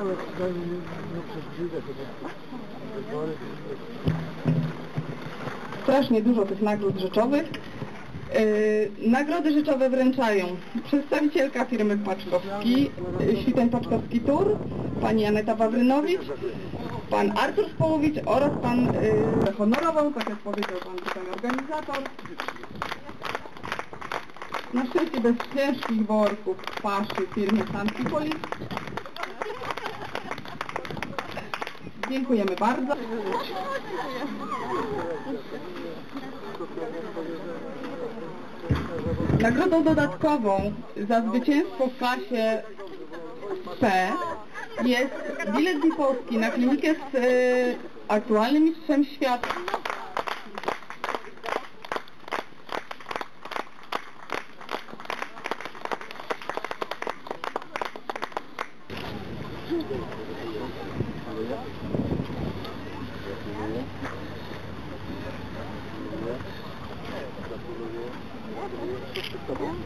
Ale tutaj nie. Wybory. strasznie dużo tych nagród rzeczowych. Yy, nagrody rzeczowe wręczają przedstawicielka firmy Paczkowski, Świtoń Paczkowski Tour, pani Aneta Wawrynowicz, pan Artur Społowicz oraz pan yy, honorował, tak jak powiedział pan tutaj organizator. Na szczęście bez ciężkich worków paszy firmy Santipolis. Dziękujemy bardzo. Nagrodą dodatkową za zwycięstwo w klasie P jest bilet do Polski na klinikę z y, aktualnym mistrzem świata. Да.